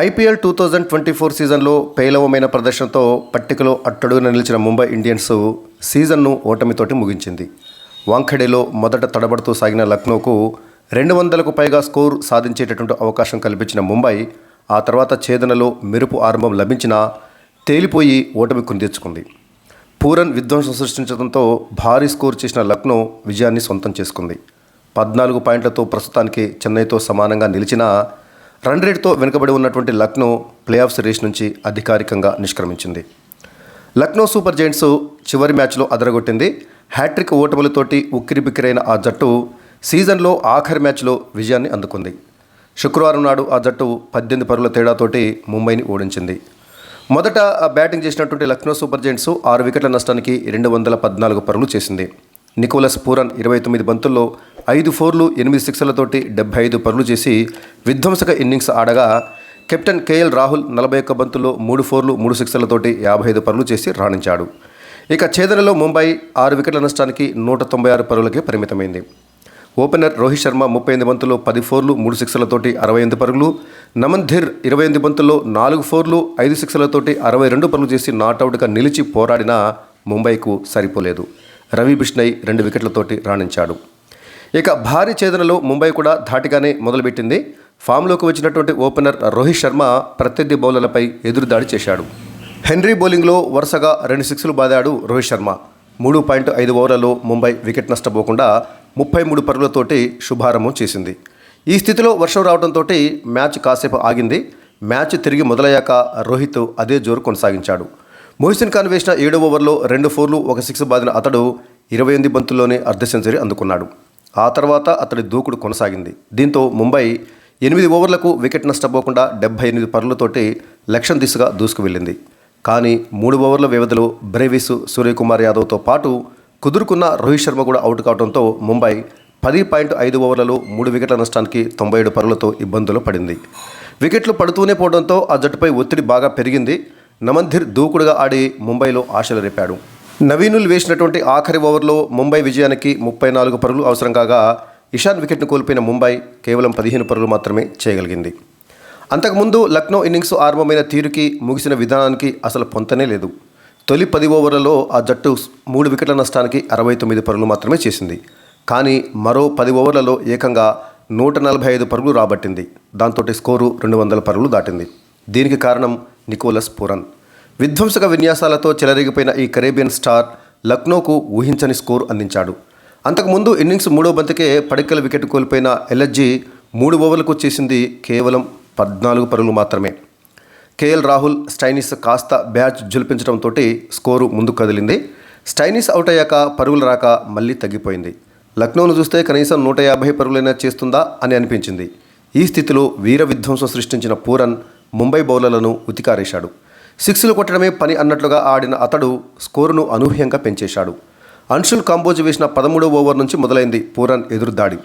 IPL two thousand twenty four సీజన్లో పేలవమైన ప్రదర్శనతో పట్టికలో అట్టడుగున నిలిచిన ముంబై ఇండియన్స్ సీజన్ను ఓటమితోటి ముగించింది. వాంఖడేలో మొదట తడబడుతూ సాగిన లక్నోకు రెండు వందలకు పైగా స్కోర్ సాధించేటటువంటి అవకాశం కల్పించిన ముంబై ఆ తర్వాత ఛేదనలో మెరుపు ఆరంభం లభించినా తేలిపోయి ఓటమి కుందించుకుంది పూరన్ విధ్వంసం సృష్టించడంతో భారీ స్కోర్ చేసిన లక్నో విజయాన్ని సొంతం చేసుకుంది. పద్నాలుగు పాయింట్లతో ప్రస్తుతానికి చెన్నైతో సమానంగా నిలిచిన రన్ రేట్తో వెనుకబడి ఉన్నటువంటి లక్నో ప్లే ఆఫ్ రేస్ నుంచి అధికారికంగా నిష్క్రమించింది. లక్నో సూపర్ జైంట్స్ చివరి మ్యాచ్లో అదరగొట్టింది. హ్యాట్రిక్ ఓటములతోటి ఉక్కిరిబిక్కిరైన ఆ జట్టు సీజన్లో ఆఖరి మ్యాచ్లో విజయాన్ని అందుకుంది. శుక్రవారం నాడు ఆ జట్టు పద్దెనిమిది పరుల తేడాతోటి ముంబైని ఓడించింది. మొదట ఆ బ్యాటింగ్ చేసినటువంటి లక్నో సూపర్ జైంట్స్ ఆరు వికెట్ల నష్టానికి రెండు వందల పద్నాలుగు పరులు చేసింది. నికోలస్ పూరన్ ఇరవై తొమ్మిది బంతుల్లో ఐదు ఫోర్లు ఎనిమిది సిక్స్లతోటి డెబ్బై ఐదు పరులు చేసి విధ్వంసక ఇన్నింగ్స్ ఆడగా కెప్టెన్ కేఎల్ రాహుల్ నలభై ఒక్క బంతుల్లో మూడు ఫోర్లు మూడు సిక్స్లతోటి యాభై ఐదు పరులు చేసి రాణించాడు. ఇక ఛేదనలో ముంబై ఆరు వికెట్ల నష్టానికి నూట తొంభై ఆరు పరుగులకే పరిమితమైంది. ఓపెనర్ రోహిత్ శర్మ ముప్పై ఎనిమిది బంతుల్లో పది ఫోర్లు మూడు సిక్స్లతోటి అరవై ఎనిమిది పరుగులు నమన్ ధిర్ ఇరవై ఎనిమిది బంతుల్లో నాలుగు ఫోర్లు ఐదు సిక్స్లతోటి అరవై రెండు పరుగులు చేసి నాటౌట్గా నిలిచి పోరాడిన ముంబైకు సరిపోలేదు. రవి బిష్ణయ్ రెండు వికెట్లతోటి రాణించాడు. ఇక భారీ ఛేదనలో ముంబై కూడా ధాటిగానే మొదలుపెట్టింది. ఫామ్లోకి వచ్చినటువంటి ఓపెనర్ రోహిత్ శర్మ ప్రత్యర్థి బౌలర్లపై ఎదురుదాడి చేశాడు. హెన్రీ బౌలింగ్లో వరుసగా రెండు సిక్స్లు బాదాడు రోహిత్ శర్మ. మూడు పాయింట్ ఐదు ఓవర్లలో ముంబై వికెట్ నష్టపోకుండా ముప్పై మూడు పరుగులతోటి శుభారంభం చేసింది. ఈ స్థితిలో వర్షం రావడంతో మ్యాచ్ కాసేపు ఆగింది. మ్యాచ్ తిరిగి మొదలయ్యాక రోహిత్ అదే జోరు కొనసాగించాడు. మోహిసిన్ ఖాన్ వేసిన ఏడో ఓవర్లో రెండు ఫోర్లు ఒక సిక్స్ బాదిన అతడు ఇరవై ఎనిమిది బంతుల్లోనే అర్ధ సెంచరీ అందుకున్నాడు. ఆ తర్వాత అతడి దూకుడు కొనసాగింది. దీంతో ముంబై ఎనిమిది ఓవర్లకు వికెట్ నష్టపోకుండా డెబ్బై ఎనిమిది పరులతోటి లక్ష్యం దిశగా దూసుకు వెళ్ళింది. కానీ మూడు ఓవర్ల వ్యవధిలో బ్రేవిస్ సూర్యకుమార్ యాదవ్తో పాటు కుదురుకున్న రోహిత్ శర్మ కూడా అవుట్ కావడంతో ముంబై పది పాయింట్ ఐదు ఓవర్లలో మూడు వికెట్ల నష్టానికి తొంభై ఏడు పరులతో ఇబ్బందులు పడింది. వికెట్లు పడుతూనే పోవడంతో ఆ జట్టుపై ఒత్తిడి బాగా పెరిగింది. నమంధిర్ దూకుడుగా ఆడి ముంబైలో ఆశలు రేపాడు. నవీనులు వేసినటువంటి ఆఖరి ఓవర్లో ముంబై విజయానికి ముప్పై నాలుగు పరుగులు అవసరం కాగా ఇషాన్ వికెట్ను కోల్పోయిన ముంబై కేవలం పదిహేను పరుగులు మాత్రమే చేయగలిగింది. అంతకుముందు లక్నో ఇన్నింగ్స్ ఆరంభమైన తీరుకి ముగిసిన విధానానికి అసలు పొంతనే లేదు. తొలి పది ఓవర్లలో ఆ జట్టు మూడు వికెట్ల నష్టానికి అరవై తొమ్మిది పరుగులు మాత్రమే చేసింది. కానీ మరో పది ఓవర్లలో ఏకంగా నూట నలభై ఐదు పరుగులు రాబట్టింది. దాంతో స్కోరు రెండు వందల పరుగులు దాటింది. దీనికి కారణం నికోలస్ పూరన్. విధ్వంసక విన్యాసాలతో చెలరేగిపోయిన ఈ కరేబియన్ స్టార్ లక్నోకు ఊహించని స్కోర్ అందించాడు. అంతకుముందు ఇన్నింగ్స్ మూడో బంతికే పడికల వికెట్ కోల్పోయిన ఎల్ఎస్జీ మూడు ఓవర్లకు చేసింది కేవలం పద్నాలుగు పరుగులు మాత్రమే. కేఎల్ రాహుల్ స్టైనిస్ కాస్త బ్యాచ్ జులిపించడంతో స్కోరు ముందుకు కదిలింది. స్టైనిస్ అవుట్ అయ్యాక పరుగులు రాక మళ్ళీ తగ్గిపోయింది. లక్నోను చూస్తే కనీసం నూట యాభై పరుగులైనా చేస్తుందా అని అనిపించింది. ఈ స్థితిలో వీర విధ్వంసం సృష్టించిన పూరన్ ముంబై బౌలర్లను ఉతికారేశాడు. సిక్స్లు కొట్టడమే పని అన్నట్లుగా ఆడిన అతడు స్కోరును అనూహ్యంగా పెంచేశాడు. అన్షుల్ కాంబోజ్ వేసిన పదమూడో ఓవర్ నుంచి మొదలైంది పూరన్ ఎదురుదాడి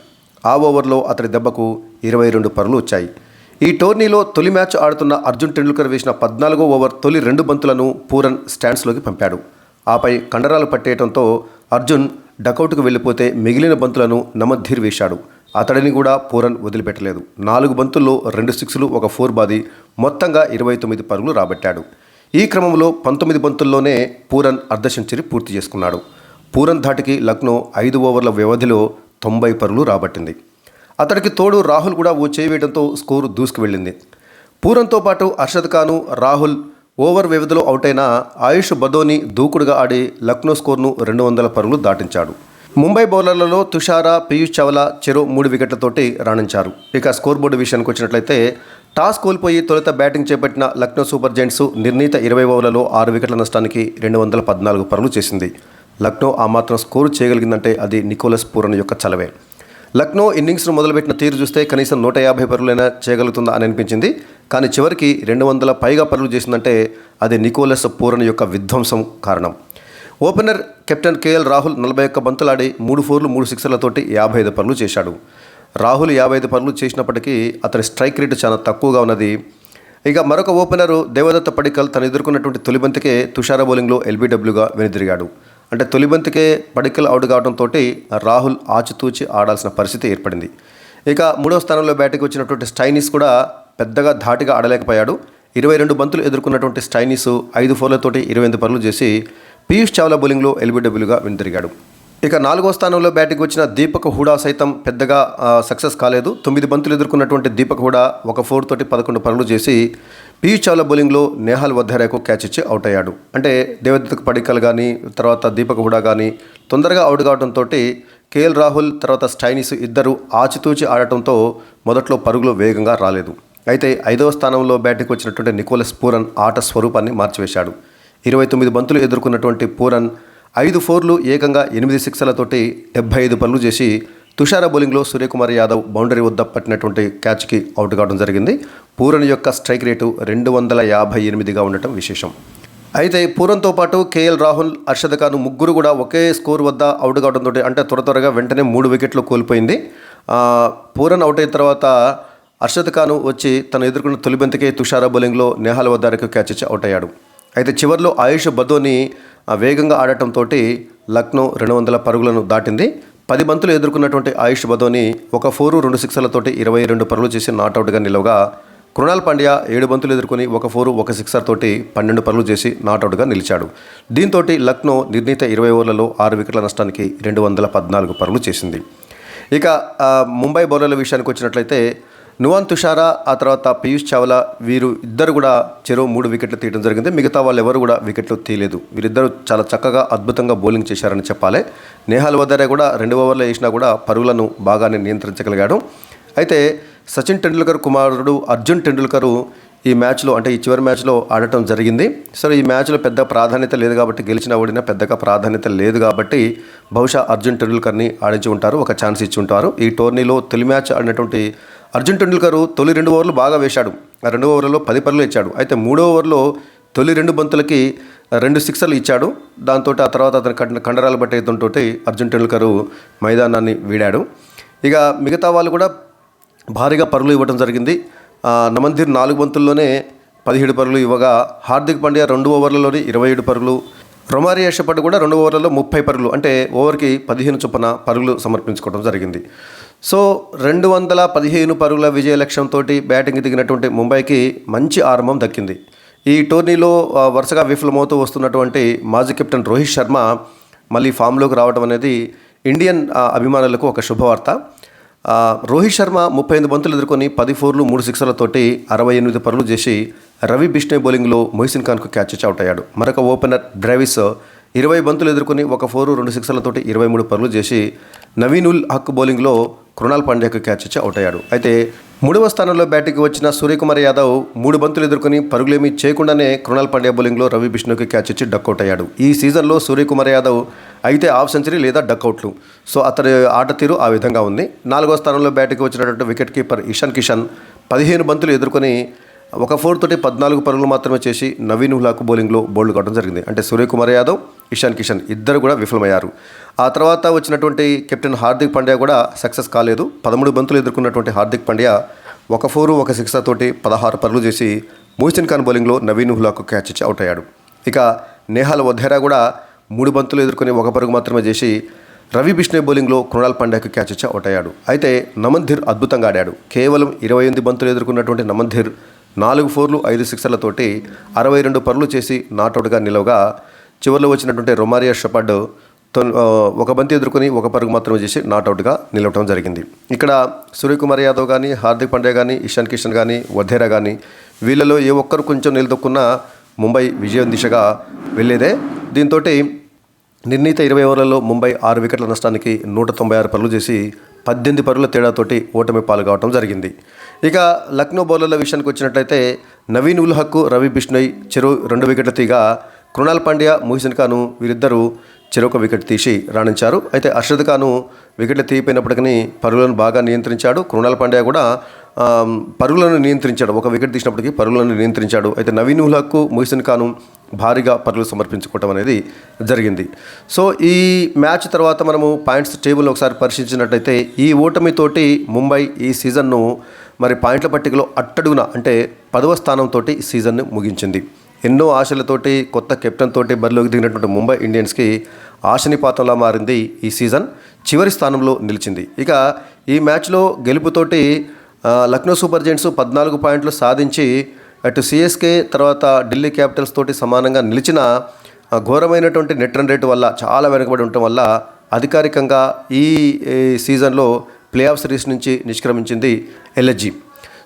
ఆ ఓవర్లో అతడి దెబ్బకు ఇరవై రెండు పరులు వచ్చాయి. ఈ టోర్నీలో తొలి మ్యాచ్ ఆడుతున్న అర్జున్ టెండూల్కర్ వేసిన పద్నాలుగో ఓవర్ తొలి రెండు బంతులను పూరన్ స్టాండ్స్లోకి పంపాడు. ఆపై కండరాలు పట్టేయడంతో అర్జున్ డకౌట్కు వెళ్ళిపోతే మిగిలిన బంతులను నమద్ధీర్ వేశాడు. అతడిని కూడా పూరన్ వదిలిపెట్టలేదు. నాలుగు బంతుల్లో రెండు సిక్స్లు ఒక ఫోర్ బాది మొత్తంగా ఇరవై తొమ్మిది పరుగులు రాబట్టాడు. ఈ క్రమంలో పంతొమ్మిది బంతుల్లోనే పూరన్ అర్ధ సెంచరీ పూర్తి చేసుకున్నాడు. పూరన్ ధాటికి లక్నో ఐదు ఓవర్ల వ్యవధిలో తొంభై పరుగులు రాబట్టింది. అతడికి తోడు రాహుల్ కూడా ఓ చేయవేయడంతో స్కోరు దూసుకు వెళ్ళింది పూరంతో పాటు అర్షద్ ఖాను రాహుల్ ఓవర్ వ్యవధిలో అవుటైన ఆయుష్ బదోని దూకుడుగా ఆడి లక్నో స్కోర్ను రెండు వందల పరుగులు దాటించాడు. ముంబై బౌలర్లలో తుషారా పీయూష్ చావ్లా చెరో మూడు వికెట్లతోటి రాణించారు. ఇక స్కోర్ బోర్డు విషయానికి వచ్చినట్లయితే టాస్ కోల్పోయి తొలుత బ్యాటింగ్ చేపట్టిన లక్నో సూపర్ జైంట్స్ నిర్ణీత ఇరవై ఓవర్లలో ఆరు వికెట్ల నష్టానికి రెండు వందల పద్నాలుగు పరులు చేసింది. లక్నో ఆ మాత్రం స్కోరు చేయగలిగిందంటే అది నికోలస్ పూరన్ యొక్క చలవే. లక్నో ఇన్నింగ్స్ను మొదలుపెట్టిన తీరు చూస్తే కనీసం నూట యాభై పరులైనా చేయగలుగుతుందా అని అనిపించింది. కానీ చివరికి రెండు వందల పైగా పరులు చేసిందంటే అది నికోలస్ పూరన్ యొక్క విధ్వంసం కారణం. ఓపెనర్ కెప్టెన్ కేఎల్ రాహుల్ నలభై ఒక్క బంతులాడి మూడు ఫోర్లు మూడు సిక్సర్లతోటి యాభై ఐదు పనులు చేశాడు. రాహుల్ యాభై ఐదు పనులు చేసినప్పటికీ అతని స్ట్రైక్ రేటు చాలా తక్కువగా ఉన్నది. ఇక మరొక ఓపెనరు దేవదత్త పడికల్ తను ఎదుర్కొన్నటువంటి తొలి బంతికే తుషార బౌలింగ్లో ఎల్బీడబ్ల్యూగా వెనుదిరిగాడు. అంటే తొలి బంతికే పడికల్ అవుట్ కావడంతో రాహుల్ ఆచితూచి ఆడాల్సిన పరిస్థితి ఏర్పడింది. ఇక మూడో స్థానంలో బ్యాటింగ్ వచ్చినటువంటి స్టైనీస్ కూడా పెద్దగా ధాటిగా ఆడలేకపోయాడు. ఇరవై రెండు బంతులు ఎదుర్కొన్నటువంటి స్టైనీస్ ఐదు ఫోర్లతోటి ఇరవై ఎనిమిది పనులు చేసి పీయూష్ చావ్లా బౌలింగ్లో ఎల్బీడబ్ల్యూగా వెనుతిరిగాడు ఇక నాలుగో స్థానంలో బ్యాటింగ్ వచ్చిన దీపక్ హుడా సైతం పెద్దగా సక్సెస్ కాలేదు. తొమ్మిది బంతులు ఎదుర్కొన్నటువంటి దీపక్ హుడా ఒక ఫోర్ తోటి పదకొండు పరుగులు చేసి పీయూష్ చావ్లా బౌలింగ్లో నేహాల్ వద్దరేకు క్యాచ్ ఇచ్చి అవుట్ అయ్యాడు. అంటే దేవదత్ పడికల్ కానీ తర్వాత దీపక్ హుడా కానీ తొందరగా అవుట్ కావడంతో కేఎల్ రాహుల్ తర్వాత స్టైనిస్ ఇద్దరు ఆచితూచి ఆడటంతో మొదట్లో పరుగులు వేగంగా రాలేదు. అయితే ఐదవ స్థానంలో బ్యాటింగ్ వచ్చినటువంటి నికోలస్ పూరన్ ఆట స్వరూపాన్ని మార్చివేశాడు. ఇరవై తొమ్మిది బంతులు ఎదుర్కొన్నటువంటి పూరన్ ఐదు ఫోర్లు ఏకంగా ఎనిమిది సిక్స్లతోటి డెబ్బై ఐదు పనులు చేసి తుషార బౌలింగ్లో సూర్యకుమార్ యాదవ్ బౌండరీ వద్ద పట్టినటువంటి క్యాచ్కి అవుట్ కావడం జరిగింది. పూరన్ యొక్క స్ట్రైక్ రేటు రెండు వందల యాభై ఎనిమిదిగా ఉండటం విశేషం. అయితే పూరంతో పాటు కేఎల్ రాహుల్ అర్షద్ ఖాన్ ముగ్గురు కూడా ఒకే స్కోర్ వద్ద అవుట్ కావడంతో అంటే త్వర త్వరగా వెంటనే మూడు వికెట్లు కోల్పోయింది. పూరన్ అవుట్ అయిన తర్వాత అర్షద్ ఖాన్ వచ్చి తను ఎదుర్కొన్న తొలి తుషార తుషారా బౌలింగ్లో నేహాల వద్దకు క్యాచ్ ఇచ్చి అవుట్ అయ్యాడు. అయితే చివరిలో ఆయుష్ బదోని వేగంగా ఆడటంతో లక్నో రెండు వందల పరుగులను దాటింది. పది బంతులు ఎదుర్కొన్నటువంటి ఆయుష్ బదోని ఒక ఫోరు రెండు సిక్సర్లతోటి ఇరవై రెండు పరుగులు చేసి నాటౌట్గా నిలవగా కృణాల్ పాండ్యా ఏడు బంతులు ఎదుర్కొని ఒక ఫోరు ఒక సిక్సర్ తోటి పన్నెండు పరుగులు చేసి నాటౌట్గా నిలిచాడు. దీంతో లక్నో నిర్ణీత ఇరవై ఓవర్లలో ఆరు వికెట్ల నష్టానికి రెండు వందల పద్నాలుగు పరుగులు చేసింది. ఇక ముంబై బౌలర్ల విషయానికి వచ్చినట్లయితే నువాన్ తుషారా ఆ తర్వాత పీయూష్ చావ్లా వీరు ఇద్దరు కూడా చెరో మూడు వికెట్లు తీయడం జరిగింది. మిగతా వాళ్ళు ఎవరు కూడా వికెట్లు తీయలేదు. వీరిద్దరూ చాలా చక్కగా అద్భుతంగా బౌలింగ్ చేశారని చెప్పాలి. నేహాల్ వదరే కూడా రెండు ఓవర్లు వేసినా కూడా పరుగులను బాగానే నియంత్రించగలిగాడు. అయితే సచిన్ టెండూల్కర్ కుమారుడు అర్జున్ టెండూల్కర్ ఈ మ్యాచ్లో అంటే ఈ చివరి మ్యాచ్లో ఆడటం జరిగింది. సరే ఈ మ్యాచ్లో పెద్ద ప్రాధాన్యత లేదు కాబట్టి గెలిచిన ఓడినా పెద్దగా ప్రాధాన్యత లేదు కాబట్టి బహుశా అర్జున్ టెండూల్కర్ని ఆడించి ఉంటారు ఒక ఛాన్స్ ఇచ్చి ఉంటారు. ఈ టోర్నీలో తొలి మ్యాచ్ ఆడినటువంటి అర్జున్ టెండూల్కర్ తొలి రెండు ఓవర్లు బాగా వేశాడు. ఆ రెండు ఓవర్లలో పది పరులు ఇచ్చాడు. అయితే మూడో ఓవర్లో తొలి రెండు బంతులకి రెండు సిక్సర్లు ఇచ్చాడు. దాంతో ఆ తర్వాత అతని కండ కండరాలు బట్టేయడంతో అర్జున్ టెండూల్కర్ మైదానాన్ని వీడాడు. ఇక మిగతా వాళ్ళు కూడా భారీగా పరుగులు ఇవ్వడం జరిగింది. నమందిర్ నాలుగు బంతుల్లోనే పదిహేడు పరులు ఇవ్వగా హార్దిక్ పాండ్యా రెండు ఓవర్లలోనే ఇరవై ఏడు పరులు రొమారి యశపట్ కూడా రెండు ఓవర్లలో ముప్పై పరుగులు అంటే ఓవర్కి పదిహేను చొప్పున పరుగులు సమర్పించుకోవడం జరిగింది. సో రెండు వందల పదిహేను పరుగుల విజయ లక్ష్యంతో బ్యాటింగ్ దిగినటువంటి ముంబైకి మంచి ఆరంభం దక్కింది. ఈ టోర్నీలో వరుసగా విఫలమవుతూ వస్తున్నటువంటి మాజీ కెప్టెన్ రోహిత్ శర్మ మళ్ళీ ఫామ్లోకి రావడం అనేది ఇండియన్ అభిమానులకు ఒక శుభవార్త. రోహిత్ శర్మ ముప్పై ఎనిమిది బంతులు ఎదుర్కొని పది ఫోర్లు మూడు సిక్సర్లతోటి అరవై ఎనిమిది పరులు చేసి రవి బిష్ణే బౌలింగ్లో మొహిసిన్ ఖాన్కు క్యాచ్ అవుట్ అయ్యాడు. మరొక ఓపెనర్ డ్రైవిస్ ఇరవై బంతులు ఎదుర్కొని ఒక ఫోరు రెండు సిక్సర్లతోటి ఇరవై మూడు పరులు చేసి నవీనుల్ హక్ బౌలింగ్లో కృణాల్ పాండ్యాకు క్యాచ్ ఇచ్చి అవుట్ అయ్యాడు. అయితే మూడవ స్థానంలో బ్యాటింగ్కి వచ్చిన సూర్యకుమార్ యాదవ్ మూడు బంతులు ఎదుర్కొని పరుగులేమీ చేయకుండానే కృణాల్ పాండ్యా బౌలింగ్లో రవి బిష్ణుకి క్యాచ్ ఇచ్చి డక్అవుట్ అయ్యాడు. ఈ సీజన్లో సూర్యకుమార్ యాదవ్ అయితే హాఫ్ సెంచరీ లేదా డక్అవుట్లు సో అతని ఆట తీరు ఆ విధంగా ఉంది. నాలుగో స్థానంలో బ్యాటింగ్కి వచ్చినటువంటి వికెట్ కీపర్ ఇషాన్ కిషన్ పదిహేను బంతులు ఎదుర్కొని ఒక ఫోర్ తోటి పద్నాలుగు పరుగులు మాత్రమే చేసి నవీన్ ఉల్లాకు బౌలింగ్లో బౌల్డ్ కావడం జరిగింది. అంటే సూర్యకుమార్ యాదవ్ ఇషాన్ కిషన్ ఇద్దరు కూడా విఫలమయ్యారు. ఆ తర్వాత వచ్చినటువంటి కెప్టెన్ హార్దిక్ పాండ్యా కూడా సక్సెస్ కాలేదు. పదమూడు బంతులు ఎదుర్కొన్నటువంటి హార్దిక్ పాండ్యా ఒక ఫోరు ఒక సిక్స్ తోటి పదహారు పరుగులు చేసి మోహిసిన్ ఖాన్ బౌలింగ్లో నవీన్ హులాకు క్యాచ్ ఇచ్చి అవుట్ అయ్యాడు. ఇక నేహాల్ వధేరా కూడా మూడు బంతులు ఎదుర్కొని ఒక పరుగు మాత్రమే చేసి రవి బిష్ణే బౌలింగ్లో కృణాల్ పాండ్యాకు క్యాచ్ ఇచ్చి అవుట్ అయ్యాడు. అయితే నమంధిర్ అద్భుతంగా ఆడాడు. కేవలం ఇరవై ఎనిమిది బంతులు ఎదుర్కొన్నటువంటి నమంధిర్ నాలుగు ఫోర్లు ఐదు సిక్సర్లతోటి అరవై రెండు పరులు చేసి నాటౌట్గా నిలవగా చివరిలో వచ్చినటువంటి రొమారియా షపడ్ ఒక బంతి ఎదుర్కొని ఒక పరుగు మాత్రమే చేసి నాట్అవుట్గా నిలవటం జరిగింది. ఇక్కడ సూర్యకుమార్ యాదవ్ కానీ హార్దిక్ పాండ్యా కానీ ఇషాన్ కిషన్ కానీ వధేరా కానీ వీళ్ళలో ఏ ఒక్కరు కొంచెం నిలదొక్కున్నా ముంబై విజయం దిశగా వెళ్ళేదే. దీంతో నిర్ణీత ఇరవై ఓవర్లలో ముంబై ఆరు వికెట్ల నష్టానికి నూట తొంభై ఆరు పరులు చేసి పద్దెనిమిది పరుల తేడాతోటి ఓటమి పాలు కావటం జరిగింది. ఇక లక్నో బౌలర్ల విషయానికి వచ్చినట్లయితే నవీన్ ఉల్ హక్కు రవి బిష్ణోయ్ చెరు రెండు వికెట్ల తీగా కృణాల్ పాండ్యా మొహిసిన్ ఖాను వీరిద్దరూ చెరొక వికెట్ తీసి రాణించారు. అయితే అర్షద్ ఖాను వికెట్లు తీయిపోయినప్పటికీ పరుగులను బాగా నియంత్రించాడు. కృణాల్ పాండ్యా కూడా పరుగులను నియంత్రించాడు. ఒక వికెట్ తీసినప్పటికీ పరుగులను నియంత్రించాడు. అయితే నవీన్ ఉల్ మొహిసిన్ ఖాను భారీగా పరుగులు సమర్పించుకోవటం అనేది జరిగింది. సో ఈ మ్యాచ్ తర్వాత మనము పాయింట్స్ టేబుల్ ఒకసారి పరిశీలించినట్టయితే ఈ ఓటమితోటి ముంబై ఈ సీజన్ను మరి పాయింట్ల పట్టికలో అట్టడుగున అంటే పదవ స్థానంతో సీజన్ను ముగించింది. ఎన్నో ఆశలతోటి కొత్త కెప్టెన్ తోటి బరిలోకి దిగినటువంటి ముంబై ఇండియన్స్కి ఆశనిపాతంలా మారింది ఈ సీజన్. చివరి స్థానంలో నిలిచింది. ఇక ఈ మ్యాచ్లో గెలుపుతోటి లక్నో సూపర్ జెంట్స్ పద్నాలుగు పాయింట్లు సాధించి అటు సిఎస్కే తర్వాత ఢిల్లీ క్యాపిటల్స్ తోటి సమానంగా నిలిచిన ఘోరమైనటువంటి నెట్ రన్ రేటు వల్ల చాలా వెనుకబడి ఉండటం వల్ల అధికారికంగా ఈ సీజన్లో ప్లే ఆఫ్ సిరీస్ నుంచి నిష్క్రమించింది ఎల్ఎస్జి.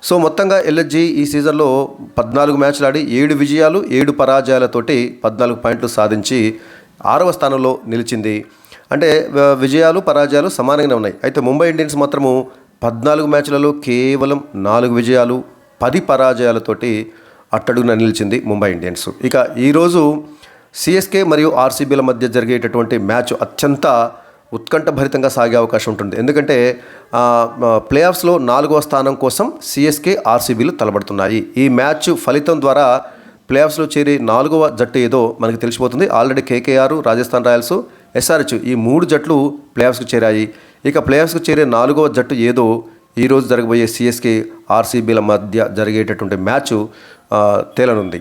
సో మొత్తంగా ఎల్ఎస్జి ఈ సీజన్లో పద్నాలుగు మ్యాచ్లు ఆడి ఏడు విజయాలు ఏడు పరాజయాలతోటి పద్నాలుగు పాయింట్లు సాధించి ఆరవ స్థానంలో నిలిచింది. అంటే విజయాలు పరాజయాలు సమానంగానే ఉన్నాయి. అయితే ముంబై ఇండియన్స్ మాత్రము పద్నాలుగు మ్యాచ్లలో కేవలం నాలుగు విజయాలు పది పరాజయాలతోటి అట్టడుగున నిలిచింది ముంబై ఇండియన్స్. ఇక ఈరోజు సిఎస్కే మరియు ఆర్సీబీల మధ్య జరిగేటటువంటి మ్యాచ్ అత్యంత ఉత్కంఠభరితంగా సాగే అవకాశం ఉంటుంది. ఎందుకంటే ప్లే ఆఫ్స్లో నాలుగవ స్థానం కోసం సిఎస్కే ఆర్సీబీలు తలబడుతున్నాయి. ఈ మ్యాచ్ ఫలితం ద్వారా ప్లే ఆఫ్స్లో చేరే నాలుగవ జట్టు ఏదో మనకి తెలిసిపోతుంది. Already KKR Rajasthan Royals SRH ఈ మూడు జట్లు ప్లే ఆఫ్స్కి చేరాయి. ఇక ప్లే ఆఫ్స్కి చేరే నాలుగవ జట్టు ఏదో ఈరోజు జరగబోయే సిఎస్కే ఆర్సీబీల మధ్య జరిగేటటువంటి మ్యాచ్ తేలనుంది.